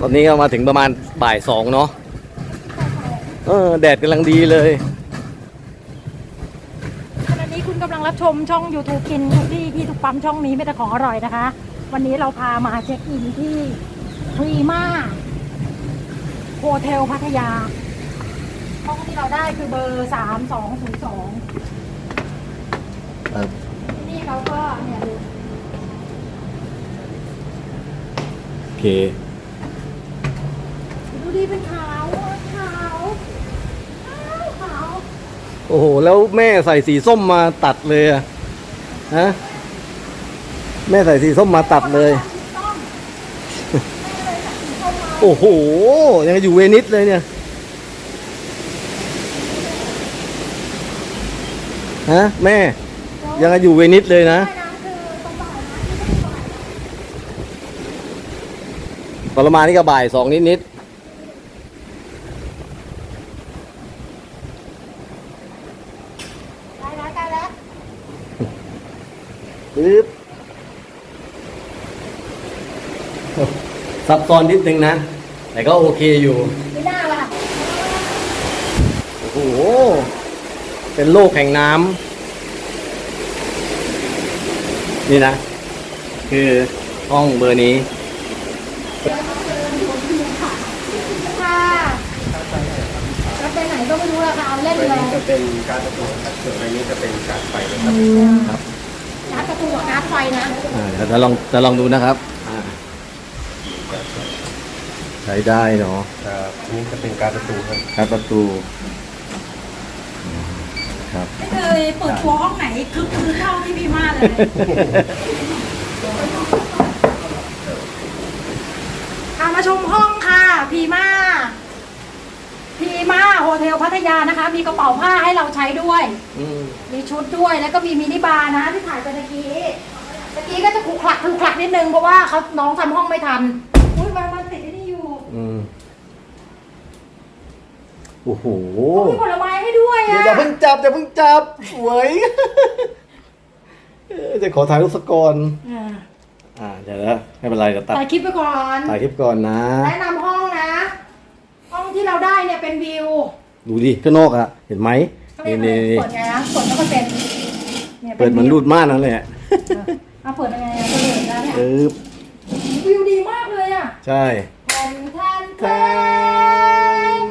ตอนนี้ก็มาถึงประมาณบ่ายสองเนาะเออแดดกำลังดีเลยขณะนี้คุณกำลังรับชมช่อง YouTube กินทุกที่ที่ทุกปั๊มช่องนี้ไม่แต่ของอร่อยนะคะ วันนี้เราพามาเช็คอินที่พรีมาโฮเทลพัทยา ห้องที่เราได้คือเบอร์สามสองศูนย์สองที่นี่เราก็เนี่ยดูโอเค ดูดีเป็นขาวขาวขาวขาวโอ้โห แล้วแม่ใส่สีส้มมาตัดเลยอะฮะแม่ใส่สีส้มมาตัดเลยต้องไม่เลยจากสีส้มมาโอ้โห ยังอยู่เวนิสเลยเนี่ย ฮะ แม่ ยังอยู่เวนิสเลยนะใช่นะคือตรงบ่ายนะที่ต้องบ่ายปรมาณนี่ก็บ่ายสองนิดนิดได้แล้วได้แล้ว ๆ ปึ๊บซับซ้อนนิดนึงนะ แต่ก็โอเคอยู่ ไม่น่าล่ะ โอ้โห เป็นโลกแห่งน้ำ นี่นะ คือห้องเบอร์นี้ค่ะจะไปไหนก็ไม่รู้ราคาเอาเล่นตัวเลย นี้จะเป็นการ์ดประตูครับส่วนอันนี้จะเป็นการ์ดไฟนะครับ การ์ดประตูกับการ์ดไฟนะอ่าเดี๋ยวจะลองจะลองดูนะครับอ่าใช้ได้เนาะครับอันนี้จะเป็นการ์ดประตูครับครับประตูครับ ไม่เคยเปิดตัวห้องไหนคือคือเท่าที่พี่มาเลยอามาชมห้องค่ะ พีมาพีมาโฮเท ลพัทยานะคะ มีกระเป๋าผ้าให้เราใช้ด้วย อืมมีชุดด้วยแล้วก็มีมินิบาร์นะที่ถ่ายไปตะกี้ตะกี้ก็จะขลุกขลักขลุกขลักนิดนึงเพราะว่าเขาน้องทำห้องไม่ทันอุ้ยมันมันติดที่นี่อยู่อืมโอ้โหมีผลไม้ให้ด้วยเดี๋ยวอะอย่าเพิ่งจับอย่าเพิ่งจับสวยเออจะขอถ่ายรูปสักก่อนอ่าอ่าเดี๋ยวนะไม่เป็นไรเดี๋ยวตัดถ่ายคลิปไปก่อน ถ่ายคลิปก่อนนะ แนะนำห้องนะ ห้องที่เราได้เนี่ยเป็นวิว ดูดิข้างนอกอะเห็นไหมเขาเรีนี่ยกอะไรนี่นี่เปิดไงนะเปิดแล้วก็เป็นยเปิดเหมือนรูดม่านนั่นแหละ เอาเปิดยังไงอะเปิดแล้วเนี่ยเออวิวดีมากเลยอะใช่แทนแทนแทแทนน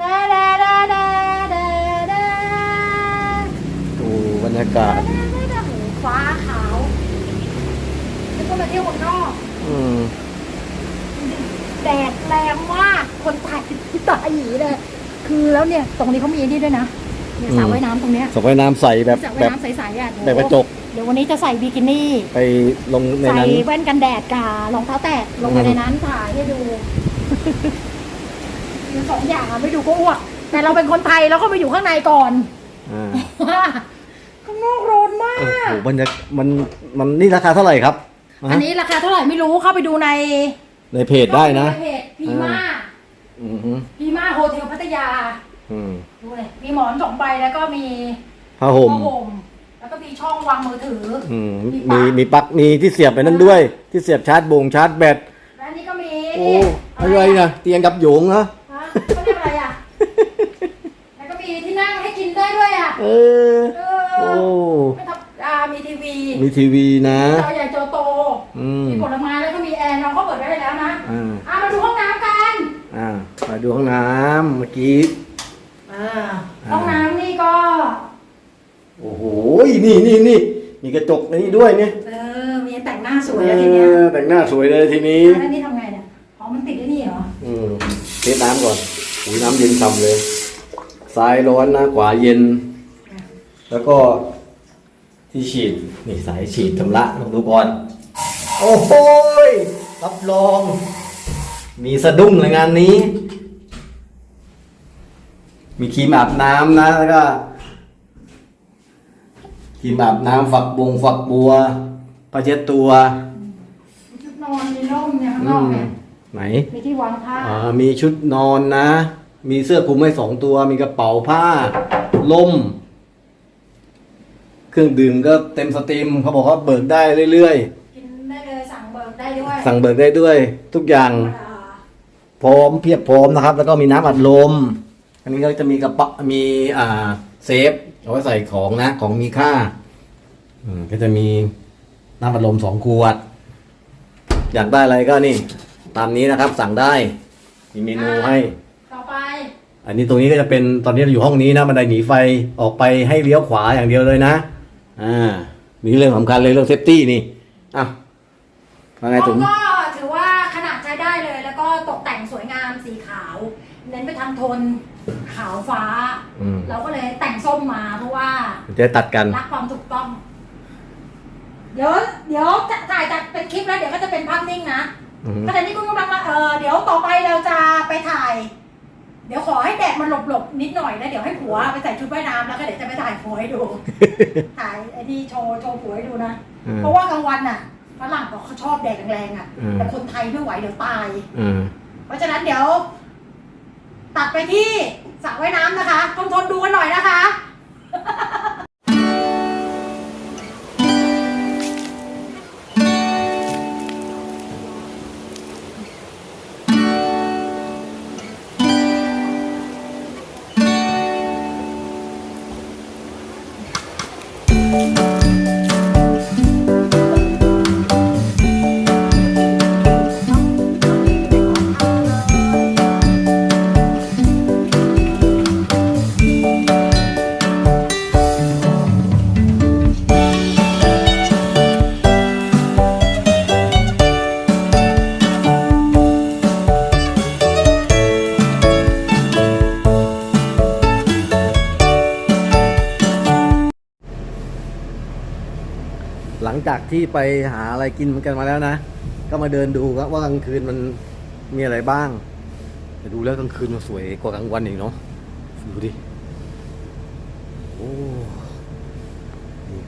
ดาดาดาดาดาดาดูบรรยากาศฟ้าขาวแล้วก็มาเที่ยวคนนอกอืมแดดแรงมากคนตายที่ตายหยีเลย คือแล้วเนี่ยตรงนี้เขามีนี่ด้วยนะเนี่ยสระว่ายน้ำตรงเนี้ยสระว่ายน้ำใสแบบสระแบว่ายบน้ำใสๆอะแบบกระจกเดี๋ยววันนี้จะใส่บิกินี่ ไปลงในใส่นั้น แว่นกันแดดการองเท้าแตะลงไปในนั้นถ่ายให้ดูมีสองอย่างอะไม่ดูก็อ้วก แต่เราเป็นคนไทยเราก็ไปอยู่ข้างในก่อน อ่าข้างนอกร้อนมาโอ้ก โหบรรยากมันมันนี่ราคาเท่าไหร่ครับฮะอันนี้ราคาเท่าไหร่ไม่รู้เข้าไปดูในในเพจได้นะในเพจพีมา อือฮึพีมาโฮเทลพัทยาอืมดูเลยมีหมอนสองใบแล้วก็มีผ้าห่มผ้าห่มแล้วก็มีช่องวางมือถือออืมมีมีปลั๊กมีปลั๊กมีที่เสียบไปนั่นด้วย ที่เสียบชาร์จบงชาร์จแบต และนี่ก็มีโอ้อะไรนะเตียงกับโยงนะฮะเขาเรียกอะไรอะ แล้วก็มีที่นั่งให้กินได้ด้วยอะ เออ เอโอ้ อไม่ทับอ่ามีทีวีมีทีวีนะ จอใหญ่จอโต อืมมีผลไม้แล้วก็มีแอร์น้องก็เปิดไว้ให้แล้วนะ อ่า อ่ามาดูห้องน้ำกันอ่า มาดูห้องน้ำเมื่อกี้ อ่าห้องน้ำนี่ก็ โอ้โห นี่นี่นี่มีกระจกในนี่ด้วยเนี่ยเออ มีแต่งหน้าสวยแล้วทีเนี้ยเออแต่งหน้าสวยเลยทีนี้ แล้วนี่ทำไงเนี่ยอ๋อมันติดที่นี่เหรอ อืมเทน้ำก่อนหูน้ำเย็นฉ่ำเลย ซ้ายร้อนนะขวาเย็น แล้วก็ที่ฉีด นี่สายฉีดชำระลองดูก่อน โอ้โหยรับรอง มีสะดุ้งเลยงานนี้ มีครีมอาบน้ำนะแล้วก็ครีมอาบน้ำฝักบงฝักบัวผ้าเช็ดตัวมีชุดนอนมีร่มเนี่ยข้างนอือกมเนี่ยไหน มีที่วางผ้าอ่ามีชุดนอนนะ มีเสื้อคลุมให้สองตัว มีกระเป๋าผ้า ล่ม เครื่องดื่มก็เต็มสตรีมเขาบอกว่าเบิกได้เรื่อยกินได้เลยสั่งเบิกได้ด้วยๆ สั่งเบิกได้ด้วย ทุกอย่าง อ่า พร้อมเพียบพร้อมนะครับ แล้วก็มีน้ำอัดลม อันนี้ก็จะมีกระเป๋ามีอ่าเซฟเอาไว้ใส่ของนะ ของมีค่าอืมก็จะมีน้ำอัดลมสองขวด อยากได้อะไรก็นี่ ตามนี้นะครับสั่งได้ มีเมนูให้ ต่อไป อันนี้ตรงนี้ก็จะเป็นตอนนี้เราอยู่ห้องนี้นะบันไดหนีไฟออกไปให้เลี้ยวขวาอย่างเดียวเลยนะ อ่านี่เรื่องสำคัญเลยเรื่องเซฟตี้นี่อะว่าไงห้ตุ๋องมก็ ไปทางโทนขาวฟ้า อืมเราก็เลยแต่งส้มมาเพราะว่า จะตัดกัน รักความถูกต้อง เดี๋ยว เดี๋ยวจะถ่ายจากเป็นคลิปแล้วเดี๋ยวก็จะเป็นภาพนิ่งนะอืมขณะที่คุณกำลังมาเออเดี๋ยวต่อไปเราจะไปถ่าย เดี๋ยวขอให้แดดมันหลบๆนิดหน่อยนะเดี๋ยวให้ผัวไปใส่ชุดว่ายน้ำแล้วก็เดี๋ยวจะไปถ่ายผัวให้ดู ถ่ายไอ้นี่โชว์โชว์ผัวให้ดูนะ อืม เพราะว่ากลางวันน่ะฝรั่งเขาชอบแดดแรงๆอะ อืม แต่คนไทยไม่ไหวเดี๋ยวตาย อืม เพราะฉะนั้นเดี๋ยว ตัดไปที่สระว่ายน้ำนะคะทนทนดูกันหน่อยนะคะ จากที่ไปหาอะไรกินกันมาแล้วนะ ก็มาเดินดูครับว่ากลางคืนมันมีอะไรบ้างแต่ดูแล้วกลางคืนมันสวยกว่ากลางวันอีกเนาะดูดิโอ้นี่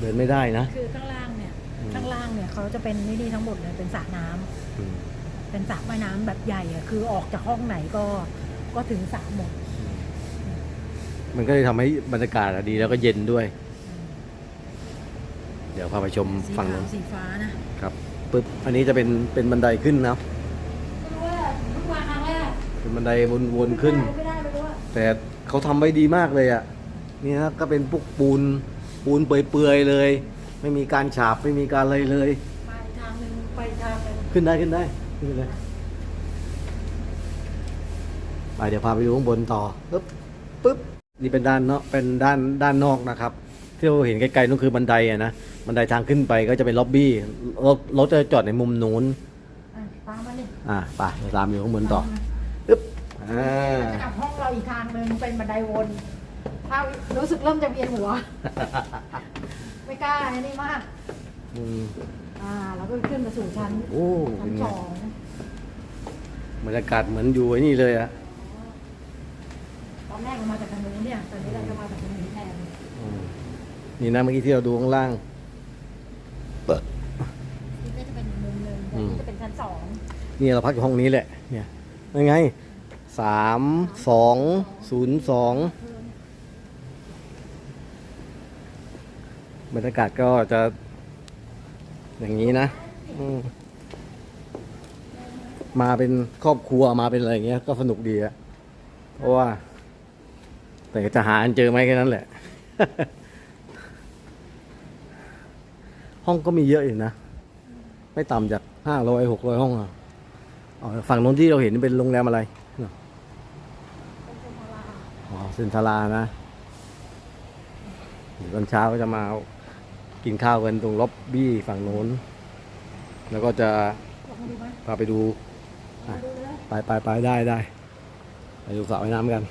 เดินไม่ได้นะ คือข้างล่างเนี่ยอืมข้างล่างเนี่ยเขาจะเป็นนี่นี่ทั้งหมดเลยเป็นสระน้ำอืมเป็นสระว่ายน้ำแบบใหญ่อะคือออกจากห้องไหนก็ก็ถึงสระหมด มันก็เลยทำให้บรรยากาศอะดีแล้วก็เย็นด้วย เดี๋ยวพาไปชมสีฝั่งขานู้วนสีฟ้านะครับปึ๊บอันนี้จะเป็นเป็นบันไดขึ้นนะไม่รู้ว่าเพิ่งมาครั้งแรกเป็นบันไดวนๆขึ้นไม่ได้ไม่รู้ว่าแต่เขาทำไว้ดีมากเลยอะนี่นะก็เป็นปุกปูนปูนเปื่อยๆเลย ไม่มีการฉาบไม่มีการอะไรเลยไปทางหนึ่งไปทางหนึ่งขึ้นได้ขึ้นได้ขึ้นไปเลยไปเดี๋ยวพาไปดูข้างบนต่อปึ๊บปึ๊บนี่เป็นด้านเนาะเป็นด้านด้านนอกนะครับ ที่เราเห็นไกลๆนั่นคือบันไดอะนะบันไดทางขึ้นไปก็จะเป็นล็อบบี้รถรถจะจอดในมุมนู้นอะตามมาดิอะไปเดี๋ยวตามอยู่ข้างบนต่อปึ๊บอ่าจะกลับห้องเราอีกทางหนึ่งเป็นบันไดวนถ้ารู้สึกเริ่มจะเวียนหัว ไม่กล้าไอ้นี่มาก อืมอ่าเราก็ขึ้นมาสู่ชั้นโอ้ชั้เป็นนไงสองบรรยากาศเหมือนอยู่ไอ้นี่เลยอะตอนแรกเรามาจากทางนู้นเนี่ยตอนนี้เราจะมาจากทางนี้แทน อืม นี่นะเมื่อกี้ที่เราดูข้างล่างเปิด นี่ก็จะเป็นอีกมุมหนึ่งแต่อืมนี่จะเป็นชั้นสองนี่เราพักอยู่ห้องนี้แหละ เนี่ยยังไงสามสองศูนย์สองบรรยากาศก็จะ อย่างนี้นะอืมมาเป็นครอบครัวมาเป็นอะไรอย่างเงี้ย ก็สนุกดีอะเพราะว่า แต่จะหาอันเจอไหมแค่นั้นแหละ ห้องก็มีเยอะอยู่นะ ไม่ต่ำจากห้าร้อยหกร้อยห้องอะฝั่งโน้นที่เราเห็นเป็นโรงแรมอะไรอ๋อเซนทารานะตอนเช้าก็จะมากินข้าวกันตรงล็อบบี้ฝั่งโน้น แล้วก็จะพาไปดูไปไปไปได้ได้ไปดูสระว่ายน้ำกัน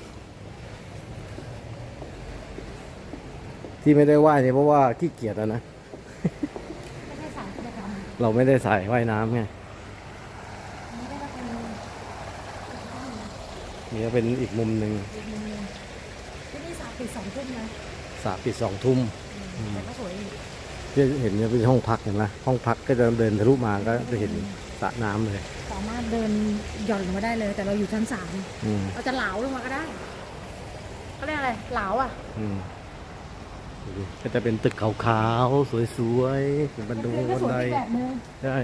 ที่ไม่ได้ว่ายเนี่ยเพราะว่าขี้เกียจอะนะ ไม่ใช่สายกิจกรรม เราไม่ได้ใส่ว่ายน้ำไงอันนี้ก็จะเป็นนี่ก็เป็นอีกมุมหนึ่งอีกมุมหนึงที่นี่สามปิดสองทุ่มนะสระปิดสองทุ่มอืมแต่ก็สวยดีที่เห็นเนี่ยเป็นห้องพักเห็นไหมห้องพักก็จะเดินทะลุมาก็จะเห็นสระน้ำเลย สามารถเดินหย่อนลงมาได้เลย แต่เราอยู่ชั้นสามอืมเราจะเหลาลงมาก็ได้เขาเรียกอะไรเหลาอะ อืมดูดิ ก็จะเป็นตึกขาวๆ สวยๆเป็นบันไดก็บันสวยไดอีกแบบนึงใช่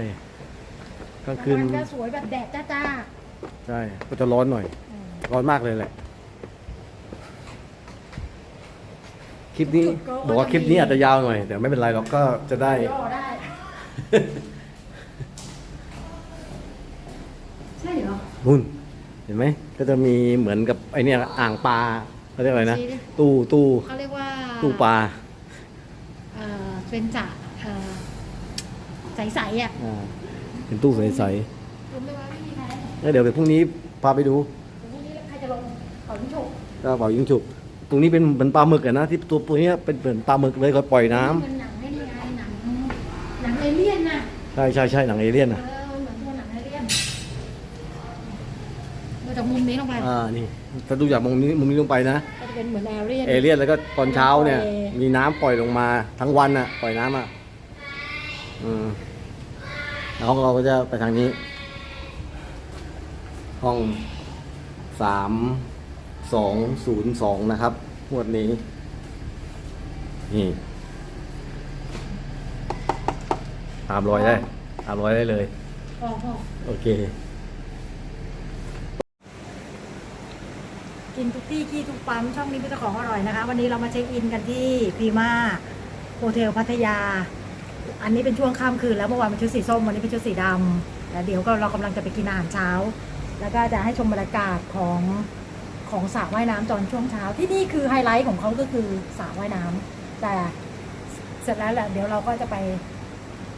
กลางกลางคืนวันก็สวยแบบแดดจ้าใช่ก็จะร้อนหน่อยอืมร้อนมากเลยแหละ คลิปนี้จุดก็บอกว่าคลิปนี้อาจจะยาวหน่อย แต่ไม่เป็นไรเราก็จะได้ย่อได้ใช่เหรอนุ่นเห็นไหมก็จะมีเหมือนกับไอเนี่ยอ่างปลาเขาเรียกอะไรนะชี้ดิตู้ตู้เขาเรียกว่า ตู้ปลาเอ่อเป็นจ่าเอ่อใสๆอะอ่าเป็นตู้ใสรู้ไหมว่าไม่มีใครๆแล้วเดี๋ยวเดี๋ยวพรุ่งนี้พาไปดูพรุ่งนี้ใครจะลงเขาลิ้นฉกก็เป่ายิงฉุบตรงนี้เป็นเหมือนปลาหมึกอะนะที่ตัวตัวเนี้ยเป็นเหมือนปลาหมึกเลยเขาปล่อยน้ำมันหนังไม่ได้ไงหนังหนังเอเลี่ยนน่ะ ใช่ใช่ใช่หนังเอเลี่ยนเออะอเหมือนตัวหนังเอเลี่ยนดูจากมุมนี้ลงไปอ่านี่ถ้าดูจากมุมนี้มุมนี้ลงไปนะก็ จะเป็นเหมือนเอเลี่ยน เอเลี่ยนแล้วก็ตอนเช้าเนี่ยปล่อยมีน้ำปล่อยลงมาทั้งวันอะปล่อยน้ำอะอืมแล้วห้องเราก็จะไปทางนี้ ห้องสามสองศูนย์สองนะครับงวดนี้ นี่ตามรอยได้ตามรอยได้เลยพ่อพ่อโอเค กินทุกที่ขี้ทุกปั๊มช่องนี้เป็นเจ้าของอร่อยนะคะ วันนี้เรามาเช็คอินกันที่พีมาโฮเทลพัทยา อันนี้เป็นช่วงค่ำคืนแล้วเมื่อวานเป็นชุดสีส้มวันนี้เป็นชุดสีดำแล้วเดี๋ยวก็เรากำลังจะไปกินอาหารเช้า แล้วก็จะให้ชมบรรยากาศของของสระว่ายน้ำตอนช่วงเช้าที่นี่คือไฮไลท์ของเขาก็คือสระว่ายน้ำแต่เสร็จแล้วแหละเดี๋ยวเราก็จะไป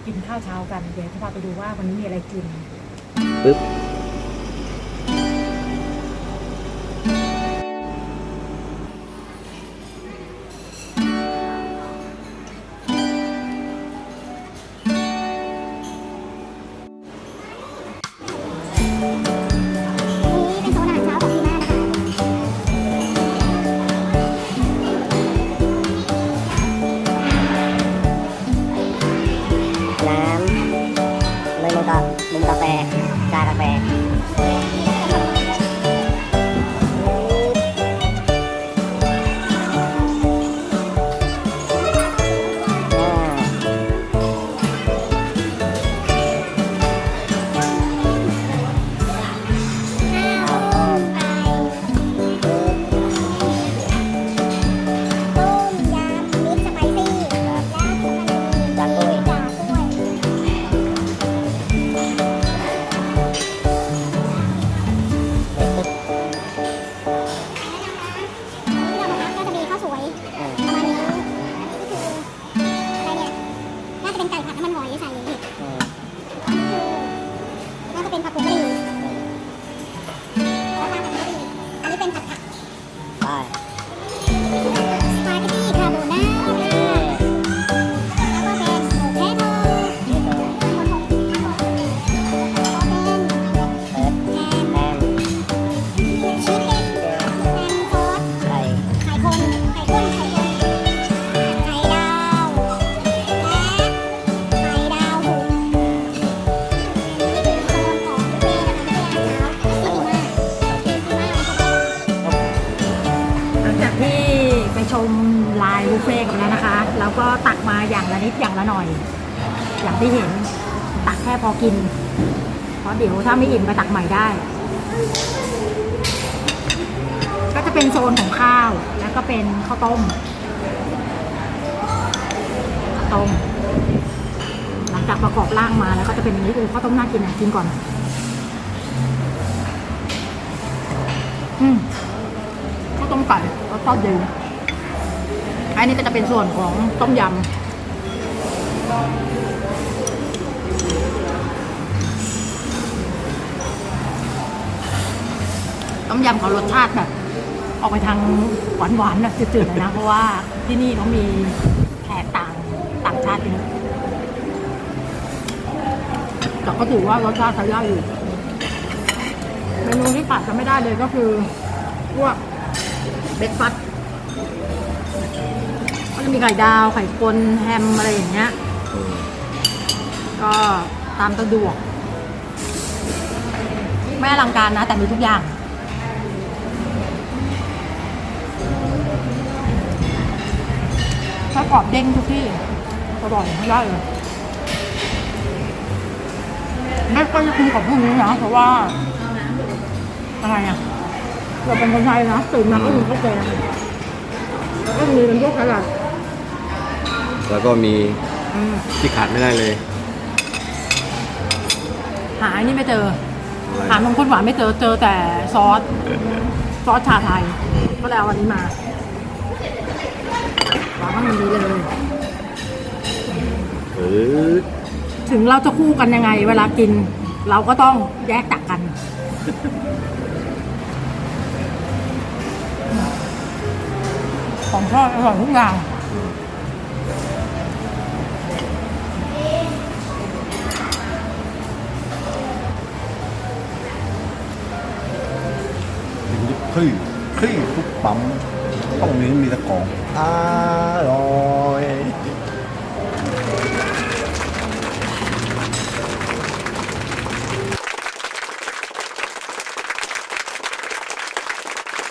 กินข้าวเช้ากันเดี๋ยวจะพาไปดูว่าวันนี้มีอะไรกินปึ๊บ เฟ่กันแล้วนะคะ แล้วก็ตักมาอย่างละนิดอย่างละหน่อย อย่างที่เห็น ตักแค่พอกิน เพราะเดี๋ยวถ้าไม่อิ่มไปตักใหม่ได้ ก็จะเป็นโซนของข้าว แล้วก็เป็นข้าวต้มข้าวต้ม หลังจากประกอบร่างมาแล้วก็จะเป็นอย่างนี้คือข้าวต้มน่ากินอะกินก่อน อืมข้าวต้มไก่ก็ทอดดีอัน นี้ก็จะเป็นส่วนของต้มยำ ต้มยำเขารสชาติแบบ ออกไปทางหวานๆแบบจืดๆนะ เพราะว่าที่นี่เขามีแขกต่างต่างชาติเยอะแต่ก็ถือว่ารสชาติใช้ได้อยู่เมนูที่ขาดจะไม่ได้เลยก็คือพวกเบรกฟาส จะมีไข่ดาวไข่คนแฮมอะไรอย่างเงี้ย ก็ตามสะดวก ไม่อลังการนะ แต่มีทุกอย่าง ถ้ากรอบเด้งทุกที่อร่อยไม่ได้เลยไม่ก็จะกินกับพวกนี้นะเพราะว่า อะไรอะเราเป็นคนไทยนะตื่นมาก็กินข้าวแกงแล้วก็มีเป็นพวกสลัด แล้วก็มีอืมที่ขาดไม่ได้เลยหาอันนี่ไม่เจอ หานมข้นหวานไม่เจอ เจอแต่ซอส ซอสชาไทย ก็เลยเอาอันนี้มาหวานมันดีเลย เออถึงเราจะคู่กันยังไง เวลากิน เราก็ต้องแยกจากกัน ของทอดอร่อยทุกอย่าง คลื่คลื่ทุกปั๊มต้องนี้มีตะกองอร่อย